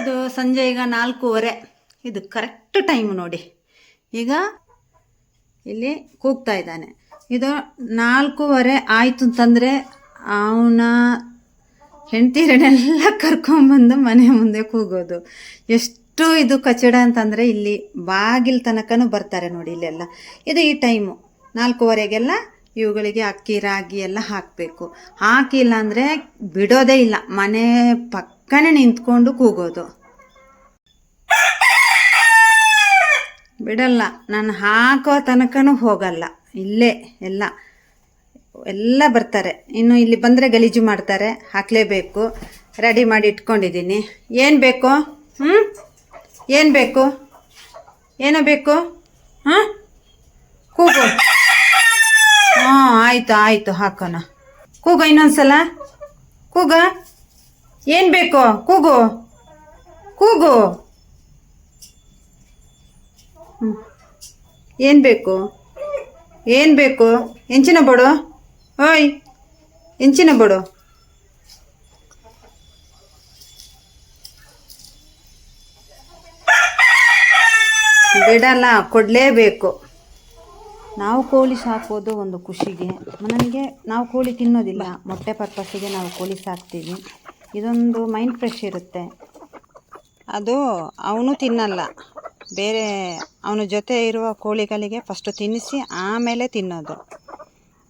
ಇದು ಸಂಜೆ ಈಗ ನಾಲ್ಕೂವರೆ. ಇದು ಕರೆಕ್ಟ್ ಟೈಮ್ ನೋಡಿ. ಈಗ ಇಲ್ಲಿ ಕೂಗ್ತಾ ಇದ್ದಾನೆ. ಇದು ನಾಲ್ಕೂವರೆ ಆಯಿತು ಅಂತಂದರೆ ಅವನ ಹೆಂಡ್ತೀರನ್ನೆಲ್ಲ ಕರ್ಕೊಂಬಂದು ಮನೆ ಮುಂದೆ ಕೂಗೋದು. ಎಷ್ಟು ಇದು ಕಚಡ ಅಂತಂದರೆ ಇಲ್ಲಿ ಬಾಗಿಲ ತನಕನೂ ಬರ್ತಾರೆ ನೋಡಿ ಇಲ್ಲೆಲ್ಲ. ಇದು ಈ ಟೈಮು ನಾಲ್ಕೂವರೆಗೆಲ್ಲ ಇವುಗಳಿಗೆ ಅಕ್ಕಿ, ರಾಗಿ ಎಲ್ಲ ಹಾಕಬೇಕು. ಹಾಕಿಲ್ಲ ಅಂದರೆ ಬಿಡೋದೇ ಇಲ್ಲ. ಮನೆ ಪಕ್ಕನೇ ನಿಂತ್ಕೊಂಡು ಕೂಗೋದು. ಬಿಡಲ್ಲ, ನಾನು ಹಾಕೋ ತನಕನೂ ಹೋಗಲ್ಲ. ಇಲ್ಲೇ ಎಲ್ಲ ಎಲ್ಲ ಬರ್ತಾರೆ. ಇನ್ನು ಇಲ್ಲಿ ಬಂದರೆ ಗಲೀಜು ಮಾಡ್ತಾರೆ, ಹಾಕಲೇಬೇಕು. ರೆಡಿ ಮಾಡಿ ಇಟ್ಕೊಂಡಿದ್ದೀನಿ. ಏನು ಬೇಕು? ಹ್ಞೂ ಏನು ಬೇಕು? ಏನೋ ಬೇಕು? ಹಾಂ? ಕೂಗು. ಹಾಂ, ಆಯಿತು ಆಯಿತು, ಹಾಕೋಣ. ಕೂಗು ಇನ್ನೊಂದ್ಸಲ. ಕೂಗ. ಏನು ಬೇಕು? ಕೂಗು. ಕೂಗು. ಏನು ಬೇಕು? ಏನು ಬೇಕು? ಹೆಂಚಿನ ಬಡು. ಓಯ್. ಹೆಂಚಿನ ಬಡು. ಬಿಡಲ್ಲ ಕೊಡಲೇಬೇಕು. ನಾವು ಕೋಳಿ ಸಾಕೋದು ಒಂದು ಖುಷಿಗೆ. ನನಗೆ ನಾವು ಕೋಳಿ ತಿನ್ನೋದಿಲ್ಲ. ಮೊಟ್ಟೆ ಪರ್ಪಸ್ಸಿಗೆ ನಾವು ಕೋಳಿ ಸಾಕ್ತೀವಿ. ಇದೊಂದು ಮೈಂಡ್ ಫ್ರೆಶ್ ಇರುತ್ತೆ. ಅದು ಅವನು ತಿನ್ನಲ್ಲ. ಬೇರೆ ಅವನ ಜೊತೆ ಇರುವ ಕೋಳಿಗಳಿಗೆ ಫಸ್ಟು ತಿನ್ನಿಸಿ, ಆಮೇಲೆ ತಿನ್ನೋದು.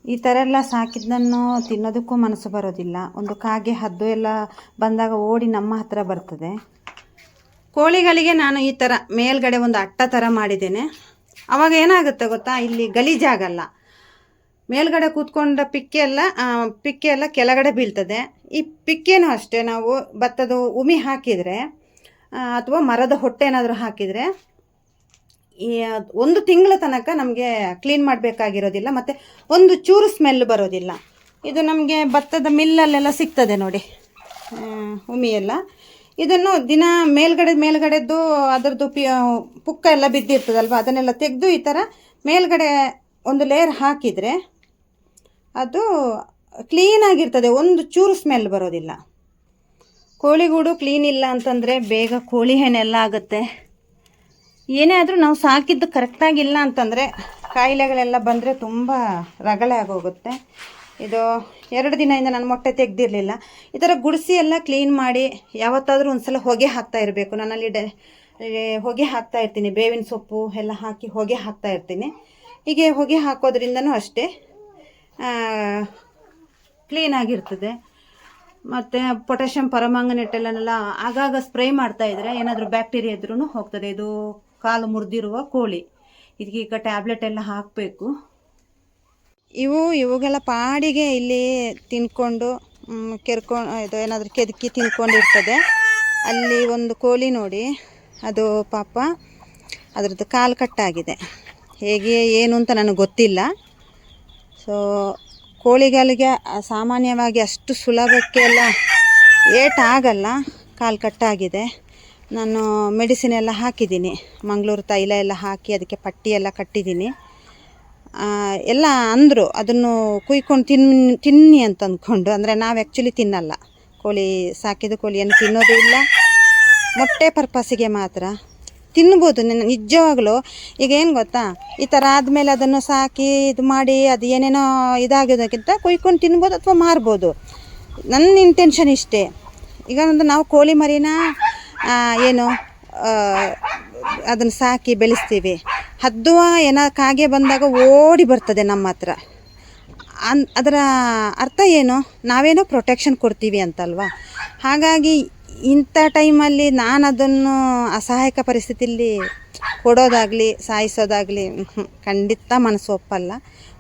ಈ ಥರ ಎಲ್ಲ ಸಾಕಿದ್ದನ್ನು ತಿನ್ನೋದಕ್ಕೂ ಮನಸ್ಸು ಬರೋದಿಲ್ಲ. ಒಂದು ಕಾಗೆ ಹದ್ದು ಎಲ್ಲ ಬಂದಾಗ ಓಡಿ ನಮ್ಮ ಹತ್ರ ಬರ್ತದೆ. ಕೋಳಿಗಳಿಗೆ ನಾನು ಈ ಥರ ಮೇಲ್ಗಡೆ ಒಂದು ಅಟ್ಟ ಥರ ಮಾಡಿದ್ದೇನೆ. ಅವಾಗ ಏನಾಗುತ್ತೆ ಗೊತ್ತಾ? ಇಲ್ಲಿ ಗಲೀಜಾಗಲ್ಲ. ಮೇಲ್ಗಡೆ ಕೂತ್ಕೊಂಡ ಪಿಕ್ಕೆ ಎಲ್ಲ ಪಿಕ್ಕೆ ಎಲ್ಲ ಕೆಳಗಡೆ ಬೀಳ್ತದೆ. ಈ ಪಿಕ್ಕೇನೂ ಅಷ್ಟೇ, ನಾವು ಭತ್ತದ ಉಮಿ ಹಾಕಿದರೆ ಅಥವಾ ಮರದ ಹೊಟ್ಟೆ ಏನಾದರೂ ಹಾಕಿದರೆ, ಈ ಒಂದು ತಿಂಗಳ ತನಕ ನಮಗೆ ಕ್ಲೀನ್ ಮಾಡಬೇಕಾಗಿರೋದಿಲ್ಲ, ಮತ್ತು ಒಂದು ಚೂರು ಸ್ಮೆಲ್ ಬರೋದಿಲ್ಲ. ಇದು ನಮಗೆ ಭತ್ತದ ಮಿಲ್ಲಲ್ಲೆಲ್ಲ ಸಿಗ್ತದೆ ನೋಡಿ ಉಮಿ ಎಲ್ಲ ಇದನ್ನು ದಿನ ಮೇಲ್ಗಡೆ, ಮೇಲ್ಗಡೆದ್ದು ಅದರದ್ದು ಪಿ ಪುಕ್ಕ ಎಲ್ಲ ಬಿದ್ದಿರ್ತದಲ್ವ, ಅದನ್ನೆಲ್ಲ ತೆಗೆದು ಈ ಥರ ಮೇಲ್ಗಡೆ ಒಂದು ಲೇಯರ್ ಹಾಕಿದರೆ ಅದು ಕ್ಲೀನಾಗಿರ್ತದೆ ಒಂದು ಚೂರು ಸ್ಮೆಲ್ ಬರೋದಿಲ್ಲ. ಕೋಳಿಗೂಡು ಕ್ಲೀನ್ ಇಲ್ಲ ಅಂತಂದರೆ ಬೇಗ ಕೋಳಿ ಹೆಣೆಲ್ಲ ಆಗುತ್ತೆ. ಏನೇ ಆದರೂ ನಾವು ಸಾಕಿದ್ದು ಕರೆಕ್ಟಾಗಿಲ್ಲ ಅಂತಂದರೆ ಕಾಯಿಲೆಗಳೆಲ್ಲ ಬಂದರೆ ತುಂಬ ರಗಳೆ ಆಗೋಗುತ್ತೆ. ಇದು ಎರಡು ದಿನದಿಂದ ನಾನು ಮೊಟ್ಟೆ ತೆಗೆದಿರಲಿಲ್ಲ. ಈ ಥರ ಗುಡಿಸಿ ಎಲ್ಲ ಕ್ಲೀನ್ ಮಾಡಿ ಯಾವತ್ತಾದರೂ ಒಂದು ಸಲ ಹೊಗೆ ಹಾಕ್ತಾ ಇರಬೇಕು. ನನ್ನಲ್ಲಿ ಡೆ ಹೊಗೆ ಹಾಕ್ತಾ ಇರ್ತೀನಿ. ಬೇವಿನ ಸೊಪ್ಪು ಎಲ್ಲ ಹಾಕಿ ಹೊಗೆ ಹಾಕ್ತಾ ಇರ್ತೀನಿ. ಹೀಗೆ ಹೊಗೆ ಹಾಕೋದ್ರಿಂದನೂ ಅಷ್ಟೇ. ಕ್ಲೀನಾಗಿರ್ತದೆ ಮತ್ತು ಪೊಟ್ಯಾಷಿಯಂ ಪರಮಾಂಗನೇಟೆಲ್ಲನೆಲ್ಲ ಆಗಾಗ ಸ್ಪ್ರೇ ಮಾಡ್ತಾ ಇದ್ರೆ ಏನಾದರೂ ಬ್ಯಾಕ್ಟೀರಿಯಾ ಇದ್ರೂ ಹೋಗ್ತದೆ. ಇದು ಕಾಲು ಮುರಿದಿರುವ ಕೋಳಿ. ಇದಕ್ಕೆ ಈಗ ಟ್ಯಾಬ್ಲೆಟ್ ಎಲ್ಲ ಹಾಕಬೇಕು. ಇವು ಇವುಗೆಲ್ಲ ಪಾಡಿಗೆ ಇಲ್ಲಿ ತಿನ್ಕೊಂಡು ಕೆರ್ಕೊಂಡು ಇದು ಏನಾದರೂ ಕೆದಕಿ ತಿನ್ಕೊಂಡಿರ್ತದೆ. ಅಲ್ಲಿ ಒಂದು ಕೋಳಿ ನೋಡಿ, ಅದು ಪಾಪ ಅದರದ್ದು ಕಾಲು ಕಟ್ಟಾಗಿದೆ. ಹೇಗೆ, ಏನು ಅಂತ ನನಗೆ ಗೊತ್ತಿಲ್ಲ. ಸೊ ಕೋಳಿಗಳಿಗೆ ಸಾಮಾನ್ಯವಾಗಿ ಅಷ್ಟು ಸುಲಭಕ್ಕೆ ಎಲ್ಲ ಆಗಲ್ಲ ಕಾಲು ಕಟ್ಟಾಗಿದೆ. ನಾನು ಮೆಡಿಸಿನ್ ಎಲ್ಲ ಹಾಕಿದ್ದೀನಿ. ಮಂಗಳೂರು ತೈಲ ಎಲ್ಲ ಹಾಕಿ ಅದಕ್ಕೆ ಪಟ್ಟಿ ಎಲ್ಲ ಕಟ್ಟಿದ್ದೀನಿ. ಎಲ್ಲ ಅಂದರು, ಅದನ್ನು ಕುಯ್ಕೊಂಡು ತಿನ್, ತಿನ್ನಿ ಅಂತ ಅಂದ್ಕೊಂಡು. ಅಂದರೆ ನಾವು ಆ್ಯಕ್ಚುಲಿ ತಿನ್ನಲ್ಲ. ಕೋಳಿ ಸಾಕಿದ ಕೋಳಿಯನ್ನು ತಿನ್ನೋದು ಇಲ್ಲ. ಮೊಟ್ಟೆ ಪರ್ಪಸ್ಸಿಗೆ ಮಾತ್ರ. ತಿನ್ಬೋದು ನಿನ್ನ ನಿಜವಾಗ್ಲೂ. ಈಗ ಏನು ಗೊತ್ತಾ? ಈ ಥರ ಆದಮೇಲೆ ಅದನ್ನು ಸಾಕಿ ಇದು ಮಾಡಿ ಅದು ಏನೇನೋ ಇದಾಗೋದಕ್ಕಿಂತ ಕೊಯ್ಕೊಂಡು ತಿನ್ಬೋದು ಅಥವಾ ಮಾರ್ಬೋದು. ನನ್ನ ಇಂಟೆನ್ಷನ್ ಇಷ್ಟೇ. ಈಗ ಒಂದು ನಾವು ಕೋಳಿ ಮರಿನ ಏನು ಅದನ್ನು ಸಾಕಿ ಬೆಳೆಸ್ತೀವಿ. ಹದ್ದುವ ಏನೋ ಕಾಗೆ ಬಂದಾಗ ಓಡಿ ಬರ್ತದೆ ನಮ್ಮ ಹತ್ರ. ಅದರ ಅರ್ಥ ಏನು? ನಾವೇನೋ ಪ್ರೊಟೆಕ್ಷನ್ ಕೊಡ್ತೀವಿ ಅಂತಲ್ವಾ? ಹಾಗಾಗಿ ಇಂಥ ಟೈಮಲ್ಲಿ ನಾನು ಅದನ್ನು ಅಸಹಾಯಕ ಪರಿಸ್ಥಿತಿಯಲ್ಲಿ ಕೊಡೋದಾಗಲಿ, ಸಾಯಿಸೋದಾಗಲಿ ಖಂಡಿತ ಮನಸ್ಸು ಒಪ್ಪಲ್ಲ.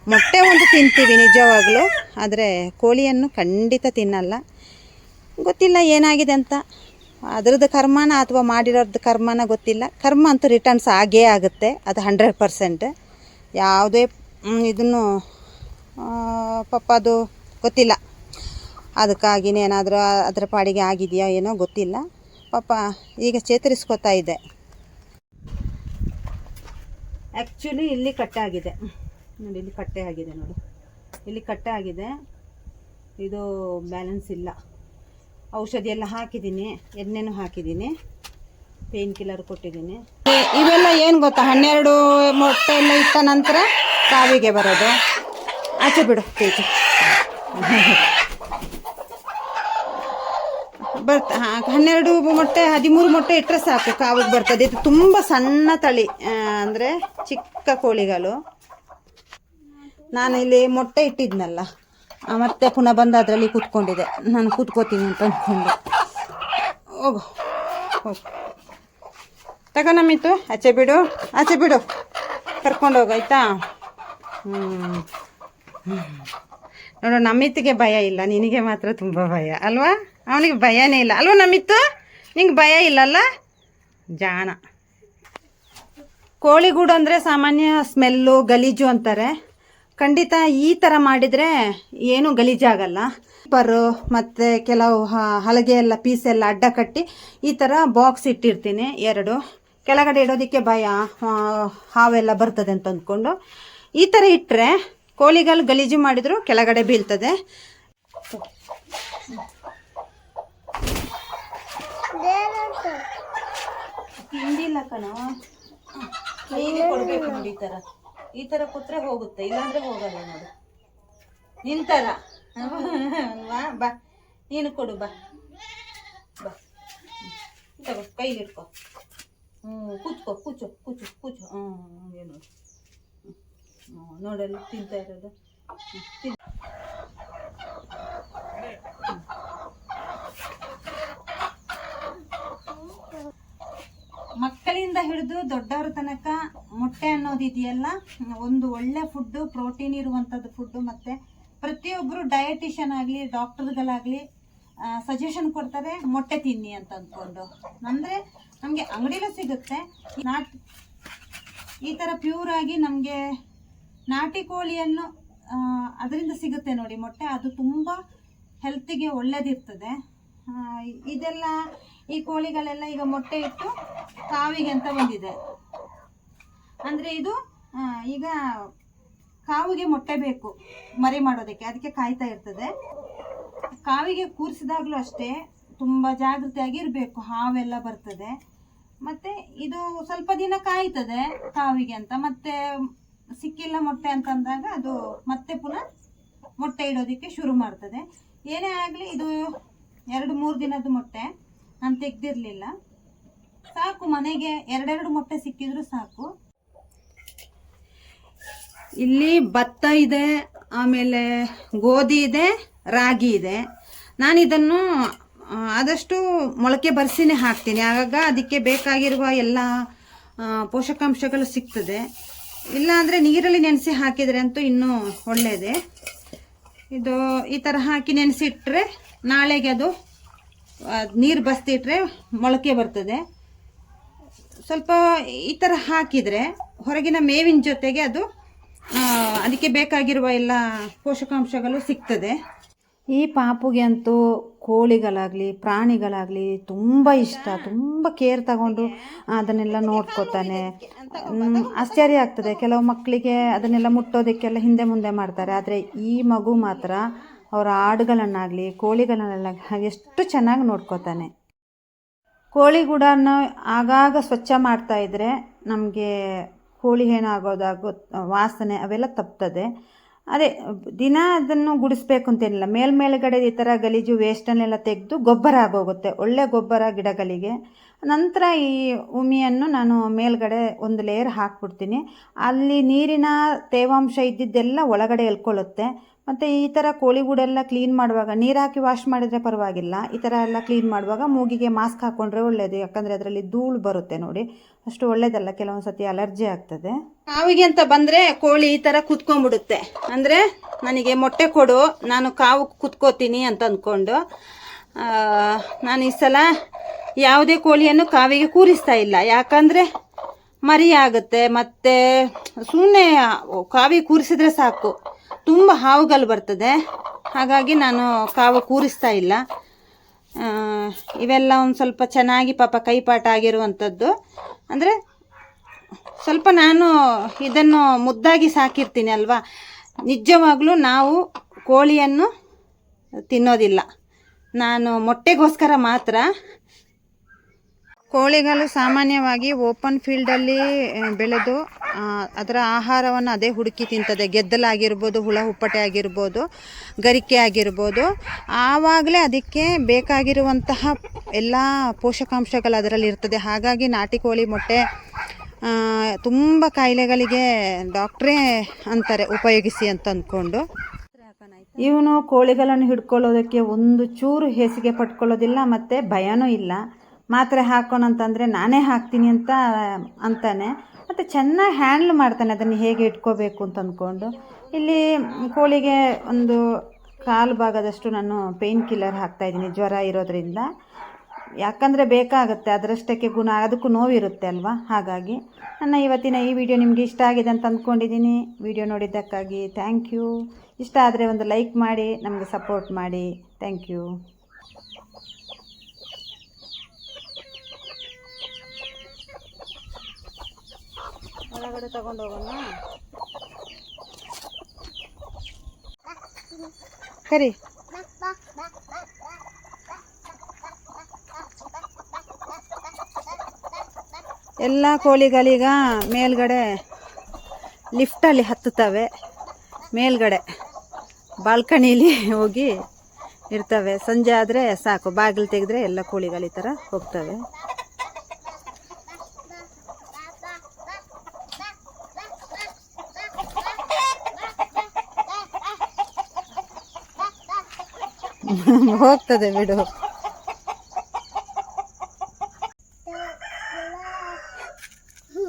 ಮೊಟ್ಟೆ ಒಂದು ತಿಂತೀವಿ ನಿಜವಾಗ್ಲೂ, ಆದರೆ ಕೋಳಿಯನ್ನು ಖಂಡಿತ ತಿನ್ನಲ್ಲ. ಗೊತ್ತಿಲ್ಲ ಏನಾಗಿದೆ ಅಂತ. ಅದ್ರದ್ದು ಕರ್ಮನ ಅಥವಾ ಮಾಡಿರೋದು ಕರ್ಮನ ಗೊತ್ತಿಲ್ಲ. ಕರ್ಮ ಅಂತೂ ರಿಟರ್ನ್ಸ್ ಆಗೇ ಆಗುತ್ತೆ, ಅದು ಹಂಡ್ರೆಡ್ ಪರ್ಸೆಂಟ್ ಯಾವುದೇ ಇದನ್ನು ಪಾಪ ಅದು ಗೊತ್ತಿಲ್ಲ. ಅದಕ್ಕಾಗಿನೇ ಏನಾದರೂ ಅದರ ಪಾಡಿಗೆ ಆಗಿದೆಯಾ ಏನೋ ಗೊತ್ತಿಲ್ಲ. ಪಾಪ ಈಗ ಚೇತರಿಸ್ಕೊತಾ ಇದೆ. ಆ್ಯಕ್ಚುಲಿ ಇಲ್ಲಿ ಕಟ್ಟೆ ಆಗಿದೆ. ನೋಡಿ, ಇಲ್ಲಿ ಕಟ್ಟೆ ಆಗಿದೆ ನೋಡಿ. ಇಲ್ಲಿ ಕಟ್ಟೆ ಆಗಿದೆ. ಇದು ಬ್ಯಾಲೆನ್ಸ್ ಇಲ್ಲ. ಔಷಧಿ ಎಲ್ಲ ಹಾಕಿದ್ದೀನಿ. ಎಣ್ಣೆನೂ ಹಾಕಿದ್ದೀನಿ. ಪೇನ್ ಕಿಲ್ಲರ್ ಕೊಟ್ಟಿದ್ದೀನಿ. ಇವೆಲ್ಲ ಏನು ಗೊತ್ತಾ? ಹನ್ನೆರಡು ಮೊಟ್ಟೆ ಎಲ್ಲ ಇಟ್ಟ ನಂತರ ಕಾವಿಗೆ ಬರೋದು. ಆಚೆ ಬಿಡು ತೇಜು ಬರ್ತ ಹನ್ನೆರಡು ಮೊಟ್ಟೆ, ಹದಿಮೂರು ಮೊಟ್ಟೆ ಇಟ್ಟರೆ ಸಾಕು, ಕಾವಿಗೆ ಬರ್ತದೆ. ಇದು ತುಂಬ ಸಣ್ಣ ತಳಿ ಅಂದರೆ ಚಿಕ್ಕ ಕೋಳಿಗಳು. ನಾನು ಇಲ್ಲಿ ಮೊಟ್ಟೆ ಇಟ್ಟಿದ್ನಲ್ಲ ಮತ್ತೆ ಪುನಃ ಬಂದು ಅದರಲ್ಲಿ ಕೂತ್ಕೊಂಡಿದೆ ನಾನು ಕೂತ್ಕೋತೀನಿ ಅಂತ ಅಂದ್ಕೊಂಡು. ಹೋಗು ಹೋಗು. ತಗೋ ನಮ್ಮಿತ್ತು ಆಚೆ ಬಿಡು ಆಚೆ ಬಿಡು. ಕರ್ಕೊಂಡು ಹೋಗು, ಆಯ್ತಾ? ಹ್ಞೂ ನೋಡು ನಮ್ಮಿತ್ತಿಗೆ ಭಯ ಇಲ್ಲ, ನಿನಗೆ ಮಾತ್ರ ತುಂಬ ಭಯ, ಅಲ್ವಾ? ಅವನಿಗೆ ಭಯನೇ ಇಲ್ಲ. ಅಲ್ವ ನಮ್ಮಿತ್ತು ನಿಂಗೆ ಭಯ ಇಲ್ಲಲ್ಲ? ಜಾಣ. ಕೋಳಿಗೂಡು ಅಂದರೆ ಸಾಮಾನ್ಯ ಸ್ಮೆಲ್ಲು, ಗಲೀಜು ಅಂತಾರೆ. ಖಂಡಿತ ಈ ಥರ ಮಾಡಿದರೆ ಏನೂ ಗಲೀಜಾಗಲ್ಲ. ಪರು ಮತ್ತು ಕೆಲವು ಹಲಗೆ ಎಲ್ಲ ಪೀಸ್ ಎಲ್ಲ ಅಡ್ಡ ಕಟ್ಟಿ ಈ ಥರ ಬಾಕ್ಸ್ ಇಟ್ಟಿರ್ತೀನಿ ಎರಡು. ಕೆಳಗಡೆ ಇಡೋದಕ್ಕೆ ಭಯ ಹಾವೆಲ್ಲ ಬರ್ತದೆ ಅಂತ ಅಂದ್ಕೊಂಡು. ಈ ಥರ ಇಟ್ಟರೆ ಕೋಳಿಗಳು ಗಲೀಜು ಮಾಡಿದ್ರು ಕೆಳಗಡೆ ಬೀಳ್ತದೆ. ತಿಂದಿಲ್ಲ ಕಣೋ. ನೀನೇ ಕೊಡ್ಬೇಕು ನೋಡಿ ಈ ತರ ಈ ತರ ಕೊಟ್ರೆ ಹೋಗುತ್ತೆ ಇಲ್ಲಾಂದ್ರೆ ಹೋಗಲ್ಲ ನೋಡು. ನಿಂತರ ಅಲ್ವಾ? ಬಾ ನೀನು ಕೊಡು ಬಾ. ಬಾ. ತಗೋ ಹ್ಞೂ ಕೂತ್ಕೋ ಕೂಚು ಕೂಚು ಕೂಚು ಹ್ಞೂ ನೋಡು. ಹ್ಞೂ ನೋಡಲ್ಲಿ ತಿಂತಾ ಇರೋದು. ಹ್ಮ್, ತಿನ್ನು. ಮಕ್ಕಳಿಂದ ಹಿಡಿದು ದೊಡ್ಡವ್ರ ತನಕ ಮೊಟ್ಟೆ ಅನ್ನೋದು ಇದೆಯಲ್ಲ ಒಂದು ಒಳ್ಳೆ ಫುಡ್ಡು ಪ್ರೋಟೀನ್ ಇರುವಂಥದ್ದು ಫುಡ್ಡು ಮತ್ತು ಪ್ರತಿಯೊಬ್ಬರು ಡಯಟಿಷಿಯನ್ ಆಗಲಿ ಡಾಕ್ಟರ್ಗಳಾಗಲಿ ಸಜೆಷನ್ ಕೊಡ್ತಾರೆ ಮೊಟ್ಟೆ ತಿನ್ನಿ ಅಂತ ಅಂದ್ಕೊಂಡು. ಅಂದರೆ ನಮಗೆ ಅಂಗಡಿಲೂ ಸಿಗುತ್ತೆ. ನಾಟ್ ಈ ಥರ ಪ್ಯೂರ್ ಆಗಿ ನಮಗೆ ನಾಟಿ ಕೋಳಿಯನ್ನು ಅದರಿಂದ ಸಿಗುತ್ತೆ ನೋಡಿ ಮೊಟ್ಟೆ. ಅದು ತುಂಬ ಹೆಲ್ತಿಗೆ ಒಳ್ಳೇದಿರ್ತದೆ. ಆ, ಇದೆಲ್ಲ ಈ ಕೋಳಿಗಳೆಲ್ಲ ಈಗ ಮೊಟ್ಟೆ ಇಟ್ಟು ಕಾವಿಗೆ ಅಂತ ಬಂದಿದೆ. ಅಂದರೆ ಇದು ಈಗ ಕಾವಿಗೆ ಮೊಟ್ಟೆ ಬೇಕು ಮರಿ ಮಾಡೋದಕ್ಕೆ, ಅದಕ್ಕೆ ಕಾಯ್ತಾ ಇರ್ತದೆ. ಕಾವಿಗೆ ಕೂರಿಸಿದಾಗಲೂ ಅಷ್ಟೇ ತುಂಬ ಜಾಗೃತಿಯಾಗಿ ಇರಬೇಕು, ಹಾವೆಲ್ಲ ಬರ್ತದೆ. ಮತ್ತೆ ಇದು ಸ್ವಲ್ಪ ದಿನ ಕಾಯ್ತದೆ ಕಾವಿಗೆ ಅಂತ, ಮತ್ತೆ ಸಿಕ್ಕಿಲ್ಲ ಮೊಟ್ಟೆ ಅಂತ ಅಂದಾಗ ಅದು ಮತ್ತೆ ಪುನಃ ಮೊಟ್ಟೆ ಇಡೋದಕ್ಕೆ ಶುರು ಮಾಡ್ತದೆ. ಏನೇ ಆಗಲಿ ಇದು ಎರಡು ಮೂರು ದಿನದ ಮೊಟ್ಟೆ. ನಾನು ತೆಗ್ದಿರ್ಲಿಲ್ಲ. ಸಾಕು, ಮನೆಗೆ ಎರಡೆರಡು ಮೊಟ್ಟೆ ಸಿಕ್ಕಿದ್ರು ಸಾಕು. ಇಲ್ಲಿ ಭತ್ತ ಇದೆ, ಆಮೇಲೆ ಗೋಧಿ ಇದೆ, ರಾಗಿ ಇದೆ. ನಾನು ಇದನ್ನು ಆದಷ್ಟು ಮೊಳಕೆ ಬರ್ಸಿನೆ ಹಾಕ್ತೀನಿ. ಆಗಾಗ ಅದಕ್ಕೆ ಬೇಕಾಗಿರುವ ಎಲ್ಲ ಪೋಷಕಾಂಶಗಳು ಸಿಗ್ತದೆ. ಇಲ್ಲ ಅಂದರೆ ನೀರಲ್ಲಿ ನೆನೆಸಿ ಹಾಕಿದರೆ ಅಂತೂ ಇನ್ನೂ ಒಳ್ಳೆಯದೇ ಇದು ಈ ಥರ ಹಾಕಿ ನೆನೆಸಿಟ್ರೆ ನಾಳೆಗೆ ಅದು ನೀರು ಬಸ್ತಿಟ್ರೆ ಮೊಳಕೆ ಬರ್ತದೆ. ಸ್ವಲ್ಪ ಈ ಥರ ಹಾಕಿದರೆ ಹೊರಗಿನ ಮೇವಿನ ಜೊತೆಗೆ ಅದು ಅದಕ್ಕೆ ಬೇಕಾಗಿರುವ ಎಲ್ಲ ಪೋಷಕಾಂಶಗಳು ಸಿಗ್ತದೆ. ಈ ಪಾಪುಗೆ ಅಂತೂ ಕೋಳಿಗಳಾಗಲಿ, ಪ್ರಾಣಿಗಳಾಗಲಿ ತುಂಬ ಇಷ್ಟ. ತುಂಬ ಕೇರ್ ತಗೊಂಡು ಅದನ್ನೆಲ್ಲ ನೋಡ್ಕೋತಾನೆ. ಆಶ್ಚರ್ಯ ಆಗ್ತದೆ. ಕೆಲವು ಮಕ್ಕಳಿಗೆ ಅದನ್ನೆಲ್ಲ ಮುಟ್ಟೋದಕ್ಕೆಲ್ಲ ಹಿಂದೆ ಮುಂದೆ ಮಾಡ್ತಾರೆ. ಆದರೆ ಈ ಮಗು ಮಾತ್ರ ಅವರ ಆಡುಗಳನ್ನಾಗಲಿ ಕೋಳಿಗಳನ್ನೆಲ್ಲ ಎಷ್ಟು ಚೆನ್ನಾಗಿ ನೋಡ್ಕೋತಾನೆ. ಕೋಳಿಗೂಡನ್ನು ಆಗಾಗ ಸ್ವಚ್ಛ ಮಾಡ್ತಾ ಇದ್ದರೆ ನಮಗೆ ಕೋಳಿ ಏನಾಗೋದಾಗೋ ವಾಸನೆ ಅವೆಲ್ಲ ತಪ್ತದೆ. ಅದೇ, ದಿನ ಅದನ್ನು ಗುಡಿಸ್ಬೇಕು ಅಂತೇನಿಲ್ಲ. ಮೇಲ್ಮೇಲ್ಗಡೆ ಈ ಥರ ಗಲೀಜು ವೇಸ್ಟನ್ನೆಲ್ಲ ತೆಗೆದು ಗೊಬ್ಬರ ಆಗೋಗುತ್ತೆ. ಒಳ್ಳೆ ಗೊಬ್ಬರ ಗಿಡಗಳಿಗೆ. ನಂತರ ಈ ಉಮಿಯನ್ನು ನಾನು ಮೇಲ್ಗಡೆ ಒಂದು ಲೇಯರ್ ಹಾಕ್ಬಿಡ್ತೀನಿ. ಅಲ್ಲಿ ನೀರಿನ ತೇವಾಂಶ ಇದ್ದಿದ್ದೆಲ್ಲ ಒಳಗಡೆ ಎಲ್ಕೊಳ್ಳುತ್ತೆ ಮತ್ತು ಈ ಥರ ಕೋಳಿಗೂಡೆಲ್ಲ ಕ್ಲೀನ್ ಮಾಡುವಾಗ, ನೀರು ಹಾಕಿ ವಾಶ್ ಮಾಡಿದರೆ ಪರವಾಗಿಲ್ಲ. ಈ ಥರ ಎಲ್ಲ ಕ್ಲೀನ್ ಮಾಡುವಾಗ ಮೂಗಿಗೆ ಮಾಸ್ಕ್ ಹಾಕ್ಕೊಂಡ್ರೆ ಒಳ್ಳೆಯದು ಯಾಕಂದರೆ ಅದರಲ್ಲಿ ಧೂಳು ಬರುತ್ತೆ ನೋಡಿ. ಅಷ್ಟು ಒಳ್ಳೇದಲ್ಲ, ಕೆಲವೊಂದು ಸತಿ ಅಲರ್ಜಿ ಆಗ್ತದೆ. ಕಾವಿಗೆ ಅಂತ ಬಂದರೆ ಕೋಳಿ ಈ ಥರ ಕುತ್ಕೊಂಡ್ಬಿಡುತ್ತೆ. ಅಂದರೆ ನನಗೆ ಮೊಟ್ಟೆ ಕೊಡು, ನಾನು ಕಾವು ಕುತ್ಕೋತೀನಿ ಅಂತ ಅಂದ್ಕೊಂಡು ನಾನು ಈ ಸಲ ಯಾವುದೇ ಕೋಳಿಯನ್ನು ಕಾವಿಗೆ ಕೂರಿಸ್ತಾ ಇಲ್ಲ. ಯಾಕಂದರೆ ಮರಿ ಆಗುತ್ತೆ, ಮತ್ತು ಸುಮ್ಮನೆ ಕಾವಿ ಕೂರಿಸಿದ್ರೆ ಸಾಕು. ತುಂಬ ಹಾವುಗಳು ಬರ್ತದೆ. ಹಾಗಾಗಿ ನಾನು ಕಾವು ಕೂರಿಸ್ತಾ ಇಲ್ಲ. ಇವೆಲ್ಲ ಒಂದು ಸ್ವಲ್ಪ ಚೆನ್ನಾಗಿ ಪಾಪ ಕೈಪಾಠ ಆಗಿರುವಂಥದ್ದು ಅಂದರೆ ಸ್ವಲ್ಪ ನಾನು ಇದನ್ನು ಮುದ್ದಾಗಿ ಸಾಕಿರ್ತೀನಿ ಅಲ್ವಾ? ನಿಜವಾಗ್ಲೂ ನಾವು ಕೋಳಿಯನ್ನು ತಿನ್ನೋದಿಲ್ಲ. ನಾನು ಮೊಟ್ಟೆಗೋಸ್ಕರ ಮಾತ್ರ ಕೋಳಿಗಳು ಸಾಮಾನ್ಯವಾಗಿ ಓಪನ್ ಫೀಲ್ಡಲ್ಲಿ ಬೆಳೆದು ಅದರ ಆಹಾರವನ್ನು ಅದೇ ಹುಡುಕಿ ತಿಂತದೆ. ಗೆದ್ದಲಾಗಿರ್ಬೋದು, ಹುಳ ಹುಪ್ಪಟೆ ಆಗಿರ್ಬೋದು, ಗರಿಕೆ ಆಗಿರ್ಬೋದು. ಆವಾಗಲೇ ಅದಕ್ಕೆ ಬೇಕಾಗಿರುವಂತಹ ಎಲ್ಲ ಪೋಷಕಾಂಶಗಳು ಅದರಲ್ಲಿ ಇರ್ತದೆ. ಹಾಗಾಗಿ ನಾಟಿ ಕೋಳಿ ಮೊಟ್ಟೆ ತುಂಬ ಕಾಯಿಲೆಗಳಿಗೆ ಡಾಕ್ಟ್ರೇ ಅಂತಾರೆ, ಉಪಯೋಗಿಸಿ ಅಂತ ಅಂದ್ಕೊಂಡು. ಇವನು ಕೋಳಿಗಳನ್ನು ಹಿಡ್ಕೊಳ್ಳೋದಕ್ಕೆ ಒಂದು ಚೂರು ಹೇಸಿಗೆ ಪಟ್ಕೊಳ್ಳೋದಿಲ್ಲ, ಮತ್ತು ಭಯನೂ ಇಲ್ಲ. ಮಾತ್ರೆ ಹಾಕೋಣಂತಂದರೆ ನಾನೇ ಹಾಕ್ತೀನಿ ಅಂತ, ಅಂತಾನೆ. ಮತ್ತು ಚೆನ್ನಾಗಿ ಹ್ಯಾಂಡ್ಲ್ ಮಾಡ್ತಾನೆ, ಅದನ್ನು ಹೇಗೆ ಇಟ್ಕೋಬೇಕು ಅಂತ ಅಂದ್ಕೊಂಡು ಇಲ್ಲಿ ಕೋಳಿಗೆ ಒಂದು ಕಾಲು ಭಾಗದಷ್ಟು ನಾನು ಪೇಯ್ನ್ ಕಿಲ್ಲರ್ ಹಾಕ್ತಾಯಿದ್ದೀನಿ ಜ್ವರ ಇರೋದ್ರಿಂದ. ಯಾಕಂದರೆ ಬೇಕಾಗುತ್ತೆ, ಅದರಷ್ಟಕ್ಕೆ ಗುಣ, ಅದಕ್ಕೂ ನೋವಿರುತ್ತೆ ಅಲ್ವಾ? ಹಾಗಾಗಿ ನನ್ನ ಇವತ್ತಿನ ಈ ವಿಡಿಯೋ ನಿಮಗೆ ಇಷ್ಟ ಆಗಿದೆ ಅಂತ ಅಂದ್ಕೊಂಡಿದ್ದೀನಿ ವಿಡಿಯೋ ನೋಡಿದ್ದಕ್ಕಾಗಿ ಥ್ಯಾಂಕ್ ಯು ಇಷ್ಟ ಆದರೆ ಒಂದು ಲೈಕ್ ಮಾಡಿ, ನಮಗೆ ಸಪೋರ್ಟ್ ಮಾಡಿ. ಥ್ಯಾಂಕ್ ಯು ಒಳಗಡೆ ತಗೊಂಡು ಹೋಗೋಣ. ಕರಿ ಎಲ್ಲ ಕೋಳಿಗಳೀಗ ಮೇಲ್ಗಡೆ ಲಿಫ್ಟಲ್ಲಿ ಹತ್ತುತ್ತವೆ. ಮೇಲ್ಗಡೆ ಬಾಲ್ಕನೀಲಿ ಹೋಗಿ ಇರ್ತವೆ. ಸಂಜೆ ಆದರೆ ಸಾಕು. ಬಾಗಿಲು ತೆಗೆದ್ರೆ ಎಲ್ಲ ಕೋಳಿಗಳು ಈ ಥರ ಹೋಗ್ತವೆ. ಹೋಗ್ತದೆ ಬಿಡು.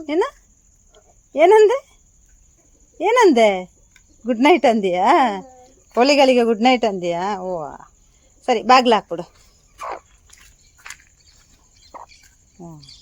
ಏನ? ಏನಂದೆ? ಏನಂದೆ? ಗುಡ್ ನೈಟ್ ಅಂದಿಯಾ? ಕೋಳಿಗಳಿಗೆ ಗುಡ್ ನೈಟ್ ಅಂದಿಯಾ? ಓ ಸರಿ, ಬಾಗಿಲು ಹಾಕ್ಬಿಡು. ಹ್ಞೂ